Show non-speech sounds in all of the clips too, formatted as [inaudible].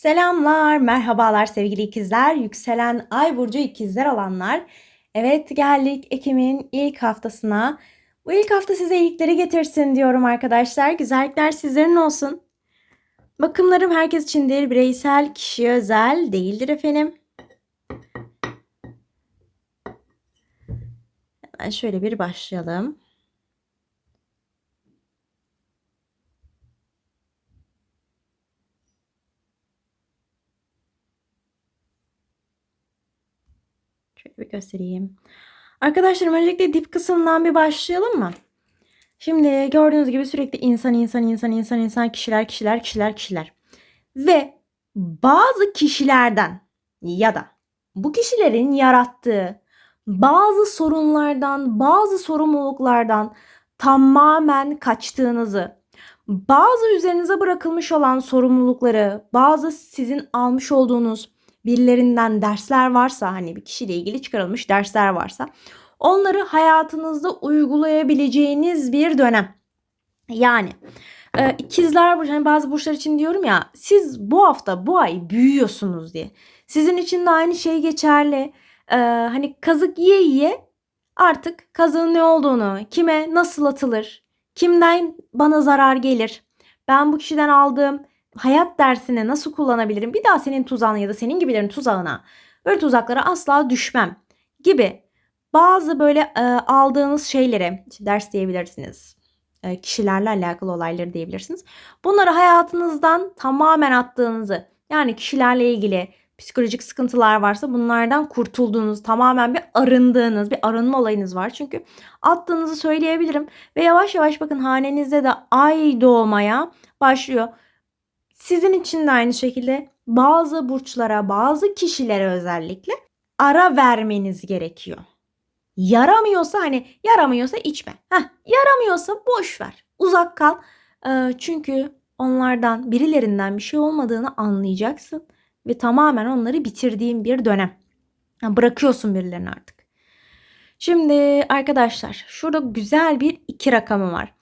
Selamlar, merhabalar sevgili ikizler, yükselen ay burcu ikizler olanlar. Evet geldik Ekim'in ilk haftasına. Bu ilk hafta size iyilikleri getirsin diyorum arkadaşlar. Güzellikler sizlerin olsun. Bakımlarım herkes içindir. Bireysel, kişi özel değildir efendim. Hemen şöyle bir başlayalım. Şöyle bir göstereyim. Arkadaşlarım öncelikle dip kısmından bir başlayalım mı? Şimdi gördüğünüz gibi sürekli insan insan insan insan insan kişiler kişiler kişiler kişiler. Ve bazı kişilerden ya da bu kişilerin yarattığı bazı sorunlardan, bazı sorumluluklardan tamamen kaçtığınızı, bazı üzerinize bırakılmış olan sorumlulukları, bazı sizin almış olduğunuz birilerinden dersler varsa hani bir kişiyle ilgili çıkarılmış dersler varsa onları hayatınızda uygulayabileceğiniz bir dönem. Yani e, ikizler burcu hani bazı burçlar için diyorum ya siz bu hafta bu ay büyüyorsunuz diye. Sizin için de aynı şey geçerli. E, hani kazık yiye yiye artık kazığın ne olduğunu, kime nasıl atılır, kimden bana zarar gelir, ben bu kişiden aldığım hayat dersini nasıl kullanabilirim? Bir daha senin tuzağına ya da senin gibilerin tuzağına böyle tuzaklara asla düşmem gibi bazı böyle e, aldığınız şeylere işte ders diyebilirsiniz. E, kişilerle alakalı olayları diyebilirsiniz. Bunları hayatınızdan tamamen attığınızı yani kişilerle ilgili psikolojik sıkıntılar varsa bunlardan kurtulduğunuz, tamamen bir arındığınız, bir arınma olayınız var. Çünkü attığınızı söyleyebilirim ve yavaş yavaş bakın hanenizde de ay doğmaya başlıyor. Sizin için de aynı şekilde bazı burçlara, bazı kişilere özellikle ara vermeniz gerekiyor. Yaramıyorsa hani yaramıyorsa içme. Heh, yaramıyorsa boş ver. Uzak kal. Ee, çünkü onlardan birilerinden bir şey olmadığını anlayacaksın ve tamamen onları bitirdiğin bir dönem. Yani bırakıyorsun birilerini artık. Şimdi arkadaşlar şurada güzel bir iki rakamı var.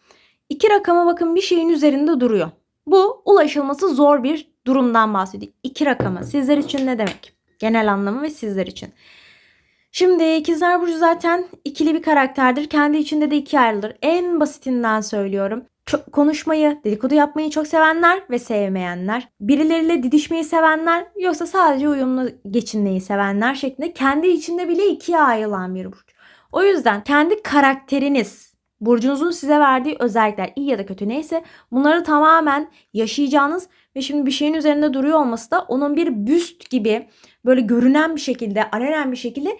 İki rakamı bakın bir şeyin üzerinde duruyor. Bu ulaşılması zor bir durumdan bahsediyor. İki rakamı sizler için ne demek? Genel anlamı ve sizler için. Şimdi ikizler burcu zaten ikili bir karakterdir. Kendi içinde de ikiye ayrılır. En basitinden söylüyorum. Çok konuşmayı, dedikodu yapmayı çok sevenler ve sevmeyenler. Birileriyle didişmeyi sevenler yoksa sadece uyumlu geçinmeyi sevenler şeklinde kendi içinde bile ikiye ayrılan bir burç. O yüzden kendi karakteriniz burcunuzun size verdiği özellikler iyi ya da kötü neyse bunları tamamen yaşayacağınız ve şimdi bir şeyin üzerinde duruyor olması da onun bir büst gibi böyle görünen bir şekilde, alenen bir şekilde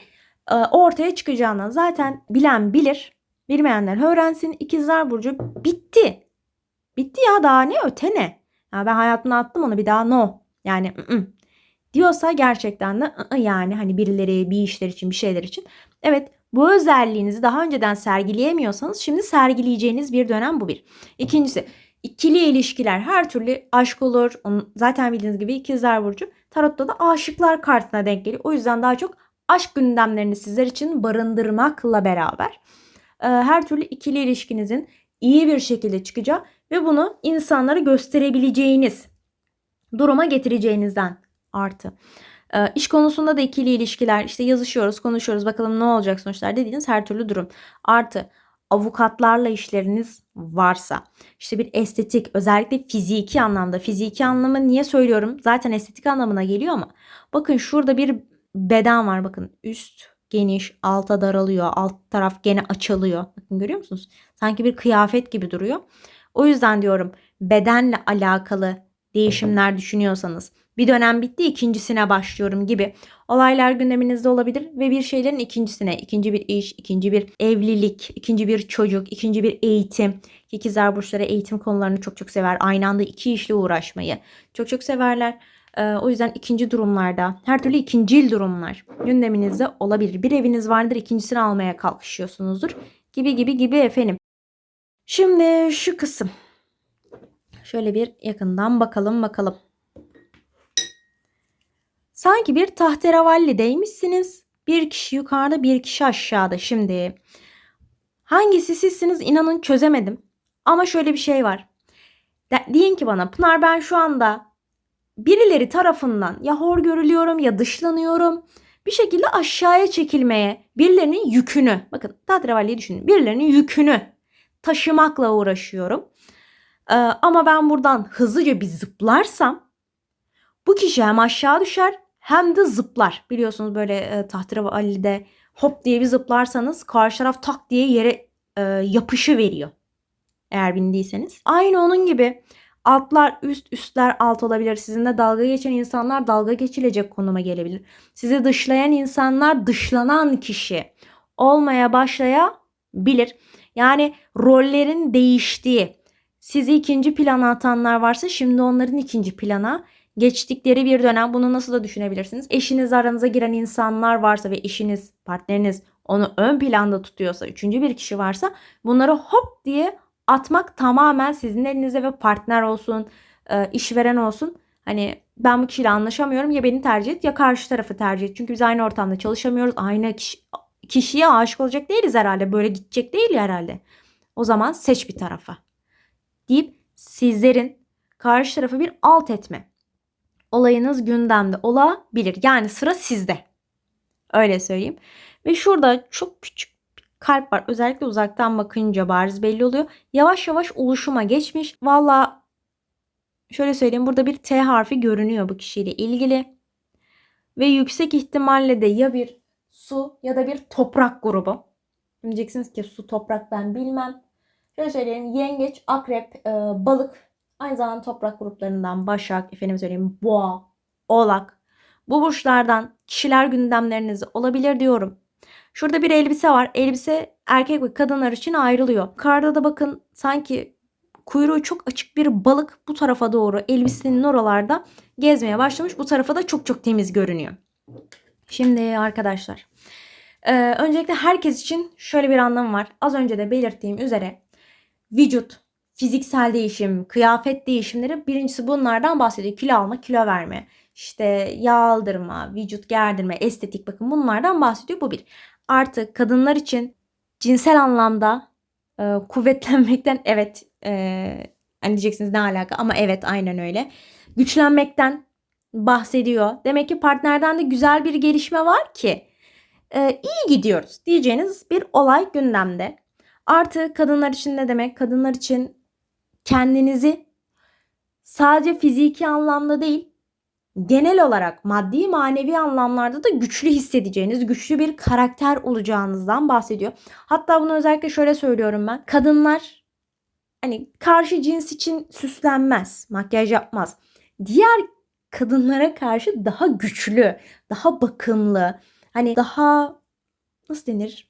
e, ortaya çıkacağını zaten bilen bilir. Bilmeyenler öğrensin. İkizler Burcu bitti. Bitti ya daha ne öte ne? Ya ben hayatımda attım onu bir daha no. Yani ı -ı. diyorsa gerçekten de ı -ı yani hani birileri bir işler için bir şeyler için. Evet bu özelliğinizi daha önceden sergileyemiyorsanız şimdi sergileyeceğiniz bir dönem bu bir. İkincisi ikili ilişkiler her türlü aşk olur. Zaten bildiğiniz gibi ikizler burcu tarotta da aşıklar kartına denk geliyor. O yüzden daha çok aşk gündemlerini sizler için barındırmakla beraber e, her türlü ikili ilişkinizin iyi bir şekilde çıkacağı ve bunu insanlara gösterebileceğiniz duruma getireceğinizden artı. E, iş konusunda da ikili ilişkiler işte yazışıyoruz konuşuyoruz bakalım ne olacak sonuçlar dediğiniz her türlü durum. Artı avukatlarla işleriniz varsa işte bir estetik özellikle fiziki anlamda fiziki anlamı niye söylüyorum? Zaten estetik anlamına geliyor ama bakın şurada bir beden var bakın üst geniş alta daralıyor alt taraf gene açılıyor. Bakın görüyor musunuz? Sanki bir kıyafet gibi duruyor. O yüzden diyorum bedenle alakalı değişimler düşünüyorsanız bir dönem bitti ikincisine başlıyorum gibi olaylar gündeminizde olabilir ve bir şeylerin ikincisine, ikinci bir iş, ikinci bir evlilik, ikinci bir çocuk, ikinci bir eğitim. İkizler burçları eğitim konularını çok çok sever. Aynı anda iki işle uğraşmayı çok çok severler. Ee, o yüzden ikinci durumlarda, her türlü ikincil durumlar gündeminizde olabilir. Bir eviniz vardır, ikincisini almaya kalkışıyorsunuzdur gibi gibi gibi efendim. Şimdi şu kısım. Şöyle bir yakından bakalım bakalım. Sanki bir tahterevalli Bir kişi yukarıda bir kişi aşağıda. Şimdi hangisi sizsiniz inanın çözemedim. Ama şöyle bir şey var. De, deyin ki bana Pınar ben şu anda birileri tarafından ya hor görülüyorum ya dışlanıyorum. Bir şekilde aşağıya çekilmeye, birilerinin yükünü, bakın tahterevalliyi düşünün, birilerinin yükünü taşımakla uğraşıyorum. Ee, ama ben buradan hızlıca bir zıplarsam bu kişi hem aşağı düşer hem de zıplar. Biliyorsunuz böyle e, tahterevalli'de hop diye bir zıplarsanız karşı taraf tak diye yere e, yapışı veriyor. Eğer bindiyseniz. Aynı onun gibi altlar üst, üstler alt olabilir. Sizinle dalga geçen insanlar dalga geçilecek konuma gelebilir. Sizi dışlayan insanlar dışlanan kişi olmaya başlayabilir. Yani rollerin değiştiği, sizi ikinci plana atanlar varsa şimdi onların ikinci plana geçtikleri bir dönem. Bunu nasıl da düşünebilirsiniz? Eşiniz aranıza giren insanlar varsa ve eşiniz, partneriniz onu ön planda tutuyorsa, üçüncü bir kişi varsa bunları hop diye atmak tamamen sizin elinizde ve partner olsun, e, işveren olsun. Hani ben bu kişiyle anlaşamıyorum ya beni tercih et ya karşı tarafı tercih et. Çünkü biz aynı ortamda çalışamıyoruz. Aynı kişi, kişiye aşık olacak değiliz herhalde. Böyle gidecek değil herhalde. O zaman seç bir tarafa. Deyip sizlerin karşı tarafı bir alt etme. Olayınız gündemde olabilir. Yani sıra sizde. Öyle söyleyeyim. Ve şurada çok küçük bir kalp var. Özellikle uzaktan bakınca bariz belli oluyor. Yavaş yavaş oluşuma geçmiş. Valla şöyle söyleyeyim burada bir T harfi görünüyor bu kişiyle ilgili. Ve yüksek ihtimalle de ya bir su ya da bir toprak grubu. Diyeceksiniz ki su toprak ben bilmem. Şöyle söyleyeyim yengeç, akrep, e, balık aynı zamanda toprak gruplarından başak, efendim söyleyeyim boğa, oğlak. Bu burçlardan kişiler gündemleriniz olabilir diyorum. Şurada bir elbise var. Elbise erkek ve kadınlar için ayrılıyor. Karda da bakın sanki kuyruğu çok açık bir balık bu tarafa doğru elbisenin oralarda gezmeye başlamış. Bu tarafa da çok çok temiz görünüyor. Şimdi arkadaşlar ee, öncelikle herkes için şöyle bir anlamı var. Az önce de belirttiğim üzere vücut, fiziksel değişim, kıyafet değişimleri birincisi bunlardan bahsediyor. Kilo alma, kilo verme, işte yağ aldırma, vücut gerdirme, estetik bakın bunlardan bahsediyor. Bu bir. Artı kadınlar için cinsel anlamda e, kuvvetlenmekten [laughs] evet e, hani diyeceksiniz ne alaka ama evet aynen öyle. Güçlenmekten bahsediyor. Demek ki partnerden de güzel bir gelişme var ki e, iyi gidiyoruz diyeceğiniz bir olay gündemde. Artı kadınlar için ne demek? Kadınlar için kendinizi sadece fiziki anlamda değil genel olarak maddi manevi anlamlarda da güçlü hissedeceğiniz, güçlü bir karakter olacağınızdan bahsediyor. Hatta bunu özellikle şöyle söylüyorum ben. Kadınlar hani karşı cins için süslenmez, makyaj yapmaz. Diğer kadınlara karşı daha güçlü, daha bakımlı, hani daha nasıl denir?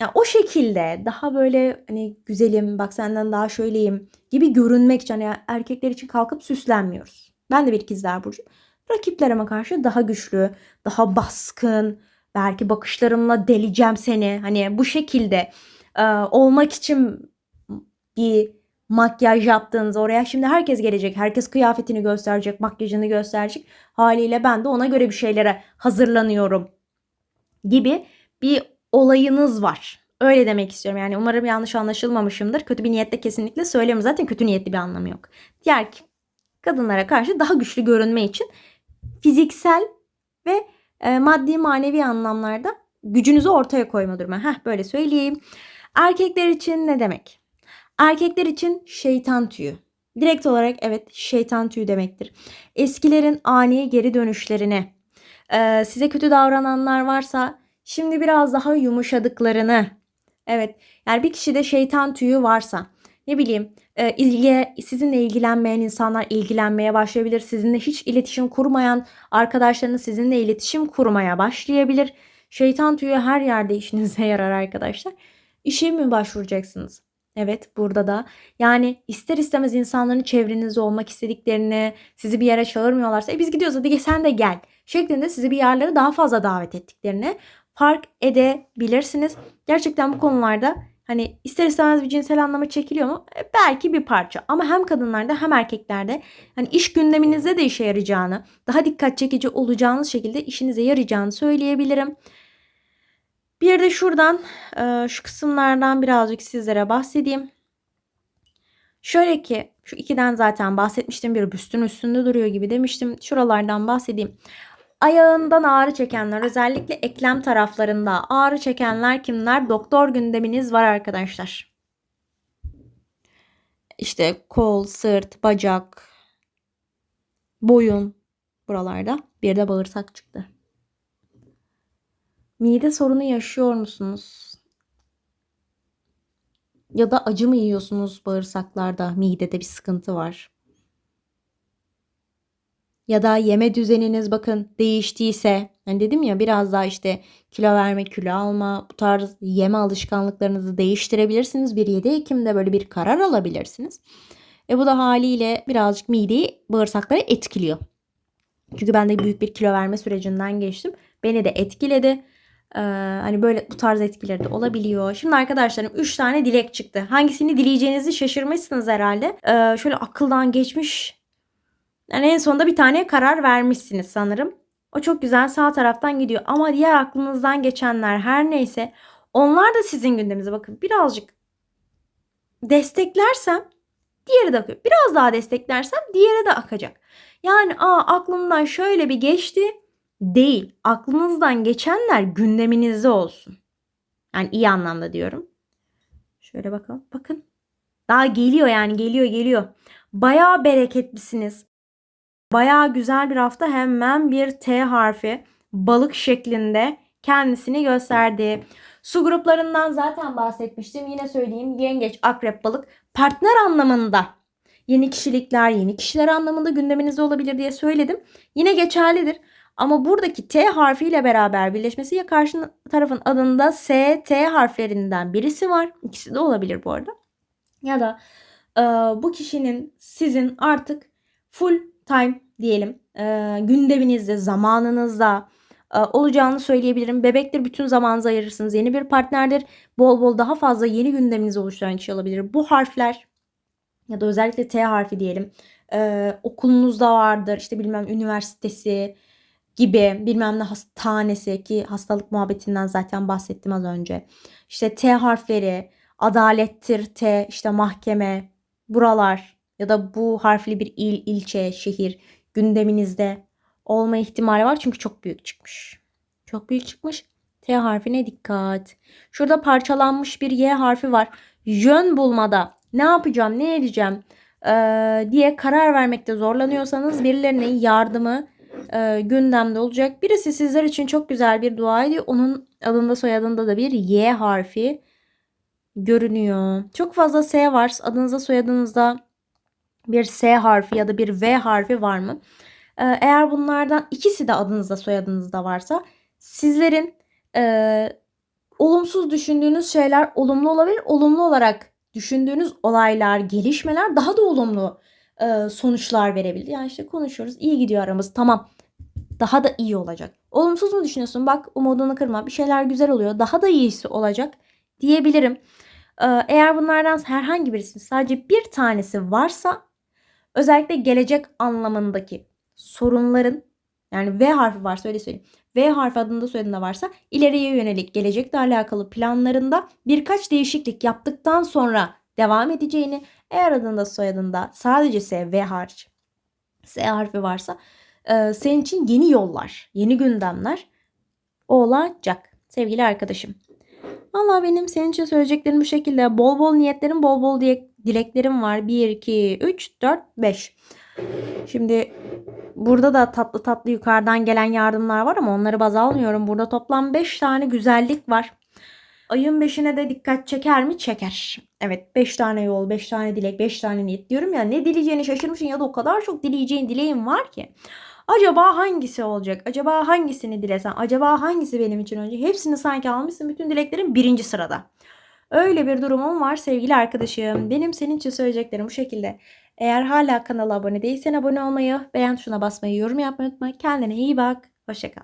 Yani o şekilde daha böyle hani güzelim, bak senden daha şöyleyim gibi görünmek için hani erkekler için kalkıp süslenmiyoruz. Ben de bir ikizler burcu. Rakiplerime karşı daha güçlü, daha baskın, belki bakışlarımla deleceğim seni. Hani bu şekilde e, olmak için bir makyaj yaptığınız oraya şimdi herkes gelecek. Herkes kıyafetini gösterecek, makyajını gösterecek. Haliyle ben de ona göre bir şeylere hazırlanıyorum gibi bir olayınız var. Öyle demek istiyorum. Yani umarım yanlış anlaşılmamışımdır. Kötü bir niyette kesinlikle söylemiyorum. Zaten kötü niyetli bir anlamı yok. Diğer kadınlara karşı daha güçlü görünme için fiziksel ve e, maddi manevi anlamlarda gücünüzü ortaya koyma durumu. Heh böyle söyleyeyim. Erkekler için ne demek? Erkekler için şeytan tüyü. Direkt olarak evet şeytan tüyü demektir. Eskilerin ani geri dönüşlerini, e, size kötü davrananlar varsa şimdi biraz daha yumuşadıklarını. Evet yani bir kişide şeytan tüyü varsa ne bileyim e, ilgi, sizinle ilgilenmeyen insanlar ilgilenmeye başlayabilir. Sizinle hiç iletişim kurmayan arkadaşlarınız sizinle iletişim kurmaya başlayabilir. Şeytan tüyü her yerde işinize [laughs] yarar arkadaşlar. İşe mi başvuracaksınız? Evet burada da yani ister istemez insanların çevrenizde olmak istediklerini sizi bir yere çağırmıyorlarsa e biz gidiyoruz hadi sen de gel şeklinde sizi bir yerlere daha fazla davet ettiklerini fark edebilirsiniz. Gerçekten bu konularda hani ister istemez bir cinsel anlama çekiliyor mu? E, belki bir parça ama hem kadınlarda hem erkeklerde hani iş gündeminizde de işe yarayacağını, daha dikkat çekici olacağınız şekilde işinize yarayacağını söyleyebilirim. Bir de şuradan e, şu kısımlardan birazcık sizlere bahsedeyim. Şöyle ki şu ikiden zaten bahsetmiştim. Bir büstün üstünde duruyor gibi demiştim. Şuralardan bahsedeyim. Ayağından ağrı çekenler özellikle eklem taraflarında ağrı çekenler kimler? Doktor gündeminiz var arkadaşlar. İşte kol, sırt, bacak, boyun buralarda. Bir de bağırsak çıktı. Mide sorunu yaşıyor musunuz? Ya da acı mı yiyorsunuz bağırsaklarda? Midede bir sıkıntı var. Ya da yeme düzeniniz bakın değiştiyse. Hani dedim ya biraz daha işte kilo verme, kilo alma bu tarz yeme alışkanlıklarınızı değiştirebilirsiniz. Bir 7 Ekim'de böyle bir karar alabilirsiniz. E bu da haliyle birazcık mideyi, bağırsakları etkiliyor. Çünkü ben de büyük bir kilo verme sürecinden geçtim. Beni de etkiledi. Ee, hani böyle bu tarz etkileri de olabiliyor. Şimdi arkadaşlarım 3 tane dilek çıktı. Hangisini dileyeceğinizi şaşırmışsınız herhalde. Ee, şöyle akıldan geçmiş. Yani en sonunda bir tane karar vermişsiniz sanırım. O çok güzel sağ taraftan gidiyor. Ama diğer aklınızdan geçenler her neyse onlar da sizin gündeminize bakın. Birazcık desteklersem diğeri de akıyor. Biraz daha desteklersem diğeri de akacak. Yani aa aklımdan şöyle bir geçti değil. Aklınızdan geçenler gündeminizde olsun. Yani iyi anlamda diyorum. Şöyle bakalım. Bakın. Daha geliyor yani geliyor geliyor. Bayağı bereketlisiniz. Bayağı güzel bir hafta hemen bir T harfi balık şeklinde kendisini gösterdi. Su gruplarından zaten bahsetmiştim. Yine söyleyeyim yengeç, akrep, balık partner anlamında yeni kişilikler, yeni kişiler anlamında gündeminizde olabilir diye söyledim. Yine geçerlidir. Ama buradaki T harfiyle beraber birleşmesi ya karşı tarafın adında S, T harflerinden birisi var. İkisi de olabilir bu arada. Ya da e, bu kişinin sizin artık full time diyelim e, gündeminizde, zamanınızda e, olacağını söyleyebilirim. Bebektir bütün zamanınızı ayırırsınız. Yeni bir partnerdir. Bol bol daha fazla yeni gündeminizi oluşturan kişi olabilir. Bu harfler ya da özellikle T harfi diyelim. E, okulunuzda vardır. İşte bilmem üniversitesi gibi bilmem ne hastanesi ki hastalık muhabbetinden zaten bahsettim az önce. İşte T harfleri, adalettir T, işte mahkeme, buralar ya da bu harfli bir il, ilçe, şehir gündeminizde olma ihtimali var. Çünkü çok büyük çıkmış. Çok büyük çıkmış. T harfine dikkat. Şurada parçalanmış bir Y harfi var. Yön bulmada ne yapacağım, ne edeceğim ee, diye karar vermekte zorlanıyorsanız birilerinin yardımı e, gündemde olacak. Birisi sizler için çok güzel bir dua ediyor. Onun adında soyadında da bir Y harfi görünüyor. Çok fazla S var. Adınızda soyadınızda bir S harfi ya da bir V harfi var mı? Ee, eğer bunlardan ikisi de adınızda soyadınızda varsa sizlerin e, olumsuz düşündüğünüz şeyler olumlu olabilir. Olumlu olarak düşündüğünüz olaylar, gelişmeler daha da olumlu e, sonuçlar verebilir. Yani işte konuşuyoruz. iyi gidiyor aramız. Tamam. Daha da iyi olacak. Olumsuz mu düşünüyorsun? Bak umudunu kırma. Bir şeyler güzel oluyor. Daha da iyisi olacak diyebilirim. E, eğer bunlardan herhangi birisi sadece bir tanesi varsa özellikle gelecek anlamındaki sorunların yani V harfi varsa öyle söyleyeyim. V harfi adında soyadında varsa ileriye yönelik gelecekle alakalı planlarında birkaç değişiklik yaptıktan sonra devam edeceğini eğer adında soyadında sadece S, V hariç S harfi varsa e, senin için yeni yollar, yeni gündemler olacak sevgili arkadaşım. Valla benim senin için söyleyeceklerim bu şekilde. Bol bol niyetlerim, bol bol dileklerim var. 1, 2, 3, 4, 5. Şimdi burada da tatlı tatlı yukarıdan gelen yardımlar var ama onları baz almıyorum. Burada toplam 5 tane güzellik var. Ayın 5'ine de dikkat çeker mi? Çeker. Evet 5 tane yol, 5 tane dilek, 5 tane niyet diyorum ya ne dileyeceğini şaşırmışsın ya da o kadar çok dileyeceğin dileğin var ki. Acaba hangisi olacak? Acaba hangisini dilesem? Acaba hangisi benim için önce? Hepsini sanki almışsın. Bütün dileklerin birinci sırada. Öyle bir durumum var sevgili arkadaşım. Benim senin için söyleyeceklerim bu şekilde. Eğer hala kanala abone değilsen abone olmayı, beğen tuşuna basmayı, yorum yapmayı unutma. Kendine iyi bak. Hoşçakal.